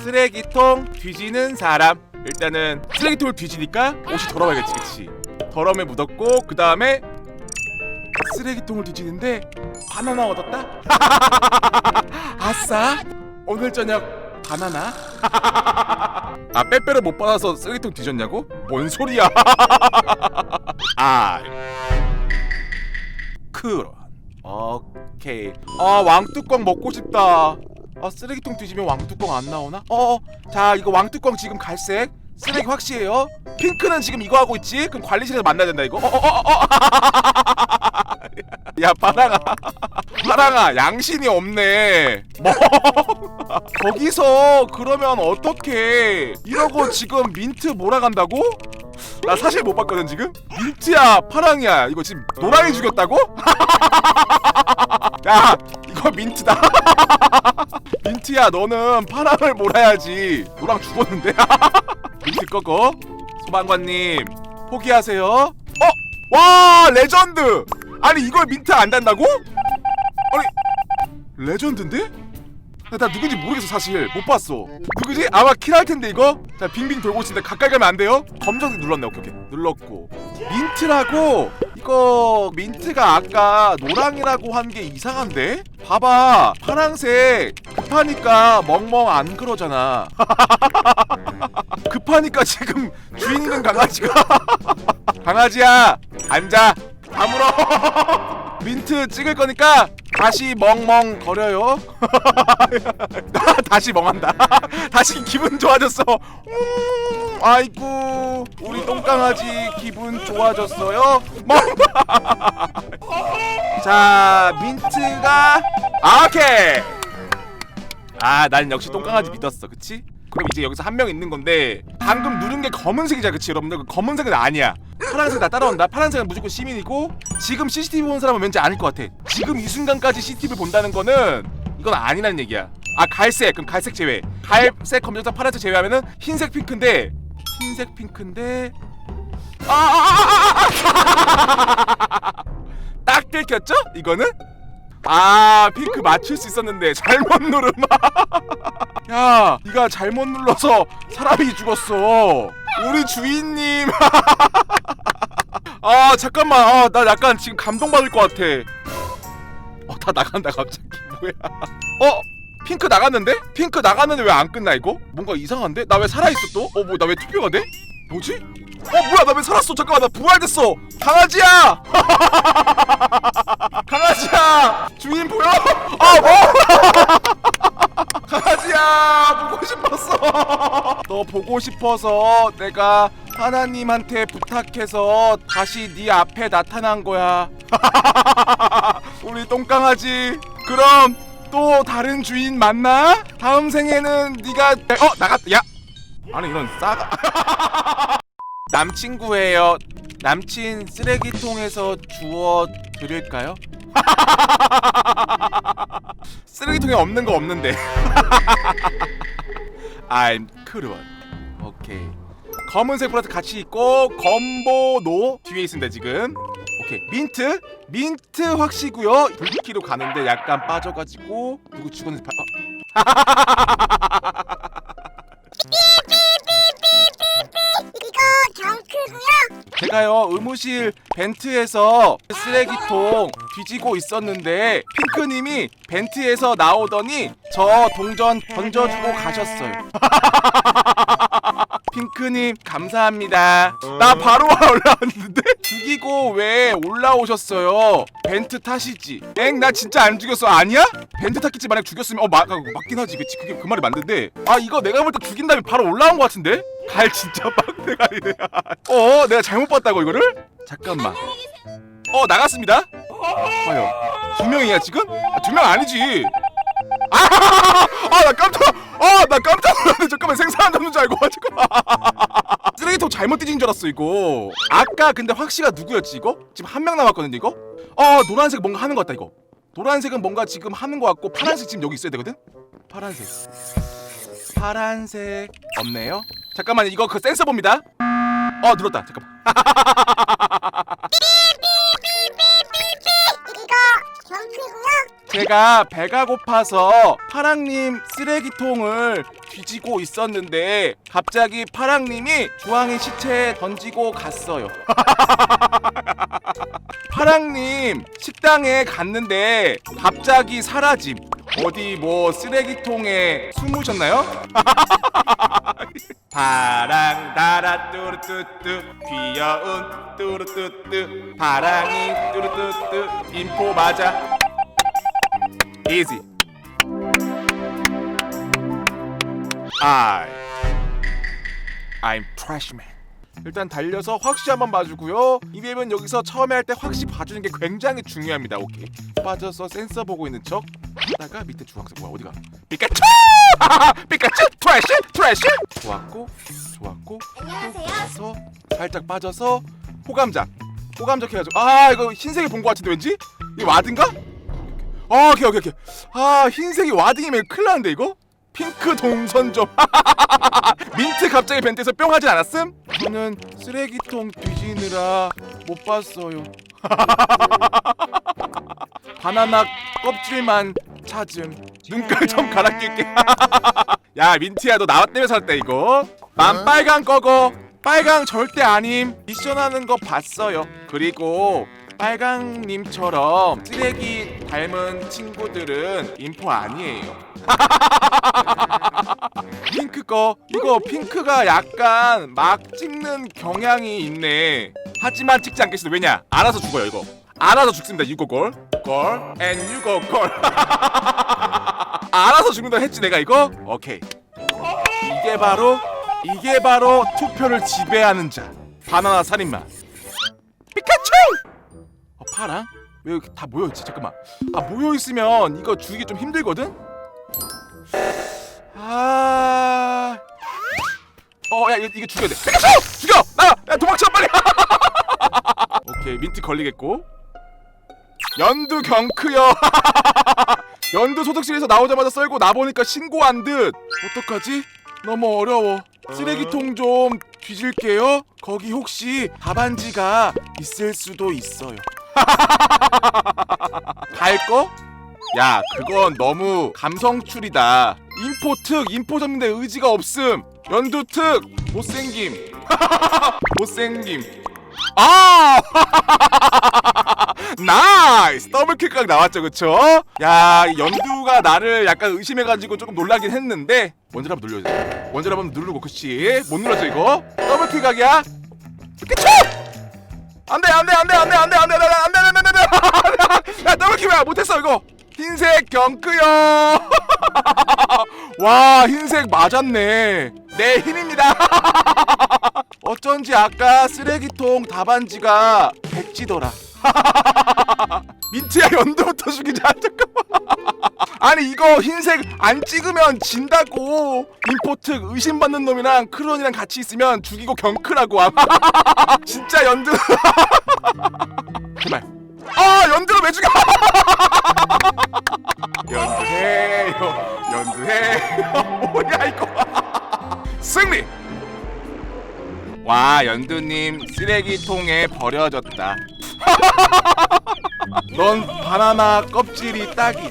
쓰레기통 뒤지는 사람. 일단은 쓰레기통을 뒤지니까 옷이 더러워야겠지 그치? 더러움에 묻었고 그 다음에 쓰레기통을 뒤지는데 바나나 얻었다? 아싸! 오늘 저녁 바나나? 아 빼빼로 못 받아서 쓰레기통 뒤졌냐고? 뭔 소리야? 아. 그런. 오케이. 아 왕뚜껑 먹고 싶다 아 쓰레기통 뒤지면 왕뚜껑 안 나오나? 어자 이거 왕뚜껑 지금 갈색. 쓰레기 확실해요. 핑크는 지금 이거 하고 있지? 그럼 관리실에서 만나야 된다 이거? 어어어어 야 파랑아 파랑아 양심이 없네. 뭐? 거기서 그러면 어떻게? 이러고 지금 민트 몰아간다고? 나 사실 못 봤거든 지금? 민트야 파랑이야. 이거 지금 노랑이 죽였다고? 야 이거 민트다. 민트야 너는 파랑을 몰아야지. 노랑 죽었는데? 민트 꺼고 소방관님 포기하세요. 어? 와 레전드! 아니 이걸 민트 안 단다고? 아니 레전드인데? 나, 나 누군지 모르겠어 사실. 못 봤어. 누구지? 아마 킬할 텐데 이거? 자 빙빙 돌고 있는데 가까이 가면 안 돼요? 검정색 눌렀네 오케이 오케이. 눌렀고. 민트라고 이거 민트가 아까 노랑이라고 한 게 이상한데? 봐봐 파랑색. 급하니까 멍멍 안 그러잖아. 급하니까 지금 주인 있는 강아지가 강아지야 앉아. 다물어. 민트 찍을 거니까 다시 멍멍 거려요. 다시 멍한다. 다시 기분 좋아졌어. 음, 아이고 우리 똥강아지 기분 좋아졌어요. 멍 자 민트가 아, 오케이. 아 난 역시 똥강아지 믿었어. 그치? 그럼 이제 여기서 한 명 있는 건데 방금 누른 게 검은색이자 그치 여러분들? 그 검은색은 아니야. 파란색 나 따라온다. 파란색은 무조건 시민이고 지금 CCTV 본 사람은 왠지 아닐 것 같아. 지금 이 순간까지 CCTV 본다는 거는 이건 아니라는 얘기야. 아 갈색. 그럼 갈색 제외. 갈색 검정색 파란색 제외하면은 흰색 핑크인데 흰색 핑크인데 아딱 들켰죠? 이거는? 아 핑크 맞출 수 있었는데 잘못 누름 야 네가 잘못 눌러서 사람이 죽었어 우리 주인님 아 잠깐만 아, 나 약간 지금 감동받을 것 같아 어 다 나간다 갑자기 뭐야 어 핑크 나갔는데? 핑크 나갔는데 왜 안 끝나 이거? 뭔가 이상한데? 나 왜 살아있어 또? 어 뭐 나 왜 투표가 돼? 뭐지? 어 뭐야 나 왜 살았어 잠깐만 나 부활됐어 강아지야 강아지야 주인 보여? 아 뭐? 강아지야 보고 싶었어. 너 보고 싶어서 내가 하나님한테 부탁해서 다시 네 앞에 나타난 거야. 우리 똥강아지 그럼 또 다른 주인 만나? 다음 생에는 네가 어 나갔 야! 아니 이런 싸가. 남친구예요. 남친 쓰레기통에서 주워 드릴까요? 쓰레기통에 없는 거 없는데. I'm 크루원. 오케이. 검은색 플러스 같이 있고 검보노 뒤에 있습니다 지금. 오케이. 민트? 민트 확시고요. 불기로 가는데 약간 빠져가지고 누구 죽었는지 봐 이거 경크고요. 제가요 의무실 벤트에서 쓰레기통 뒤지고 있었는데 핑크님이 벤트에서 나오더니 저 동전 던져주고 가셨어요. 핑크님 감사합니다. 나 바로 올라왔는데 죽이고 왜 올라오셨어요? 벤트 타시지? 엥 나 진짜 안 죽였어 아니야? 벤트 탔겠지 만약 죽였으면 어 마, 맞긴 하지 그치 그게 그 말이 맞는데 아 이거 내가 볼 때 죽인 다음에 바로 올라온 것 같은데? 갈 진짜 빡대가리네 어 내가 잘못 봤다고 이거를? 잠깐만 어 나갔습니다 과연 두 명이야 지금? 아, 두명 아니지 아나 깜짝 아나 깜짝 놀랐네. 잠깐만 생사한 잡는 줄 알고 가지고. 쓰레기통 잘못 뒤진 줄 알았어 이거. 아까 근데 확시가 누구였지 이거? 지금 한 명 남았거든요 이거? 어 노란색 뭔가 하는 것 같다 이거. 노란색은 뭔가 지금 하는 것 같고 파란색 지금 여기 있어야 되거든? 파란색. 파란색. 없네요. 잠깐만 이거 그 센서 봅니다. 어 눌렀다. 잠깐만. 이거 경크고요. 제가 배가 고파서 파랑님 쓰레기통을 뒤지고 있었는데 갑자기 파랑님이 주황이 시체 던지고 갔어요. 파랑님 식당에 갔는데 갑자기 사라짐. 어디 뭐 쓰레기통에 숨으셨나요? 파랑 달아 뚜루뚜뚜 귀여운 뚜루뚜뚜 파랑이 뚜루뚜뚜 인포 맞아 easy. I. I'm freshman. 일단 달려서 확시 한번 봐주고요. 이 맵은 여기서 처음에 할 때 확시 봐주는 게 굉장히 중요합니다. 오케이. 빠져서 센서 보고 있는 척 하다가 밑에 주황색 뭐야 어디가? 피카츄! 피카츄! 트래쉬 트래쉬 좋았고 좋았고 안녕하세요. 살짝 빠져서 호감작. 호감작 해가지고. 아 이거 흰색이 본 것 같은데 왠지? 이거 와드인가? 아 오케이 오케이 오케이. 아 흰색이 와딩이면 큰일 나는데 이거? 핑크 동선 좀 민트 갑자기 벤트에서 뿅 하진 않았음? 저는 쓰레기통 뒤지느라 못 봤어요. 바나나 껍질만 찾음. 눈깔 좀 갈아 낄게. 야 민트야 너 나와 때문에 살았다 이거. 난 빨강 꺼고 빨강 절대 아님. 미션 하는 거 봤어요. 그리고 빨강님처럼 쓰레기 닮은 친구들은 인포 아니에요. 핑크 거? 이거 핑크가 약간 막 찍는 경향이 있네. 하지만 찍지 않겠어 왜냐? 알아서 죽어요 이거. 알아서 죽습니다 girl girl and girl 알아서 죽는다 했지 내가 이거? 오케이. 이게 바로 이게 바로 투표를 지배하는 자. 바나나 살인마 파랑 왜 이렇게 다 모여있지 잠깐만 아 모여있으면 이거 죽이기 좀 힘들거든 아 어, 야, 이거, 죽여야 돼. 피카츄! 죽여! 나가! 야, 도망쳐, 빨리! 오케이, 민트 걸리겠고. 연두 경크요. 연두 소독실에서 나오자마자 썰고 나보니까 신고한 듯. 어떡하지? 너무 어려워. 쓰레기통 좀 뒤질게요. 거기 혹시 답안지가 있을 수도 있어요. 갈 거? 야, 그건 너무 감성출이다. 인포 특, 인포 잡는데 의지가 없음. 연두 특, 못생김. 못생김. 아! 나이스! 더블킥각 나왔죠, 그쵸? 야, 이 연두가 나를 약간 의심해가지고 조금 놀라긴 했는데, 먼저 한번. 먼저 한번 누르고, 그치? 못 눌렀죠, 이거? 더블킥각이야? 피카츄! 안 돼, 안 돼, 안 돼, 안 돼, 안 돼, 안 돼, 안 돼, 안 돼, 안 돼, 안 돼, 안 돼. 야, 더블킥이야. 못했어, 이거. 흰색 경크요. 와, 흰색 맞았네. 내 힘입니다. 어쩐지 아까 쓰레기통 답안지가 백지더라. 민트야 연두부터 죽이자 잠깐만 아니 이거 흰색 안 찍으면 진다고. 인포특 의심받는 놈이랑 크론이랑 같이 있으면 죽이고 경크라고 아마. 진짜 연두. 제발. 아 연두를 왜 죽여 연두해요. 연두해요. 뭐야 이거. 승리! 와 연두님 쓰레기통에 버려졌다. 넌 바나나 껍질이 딱이야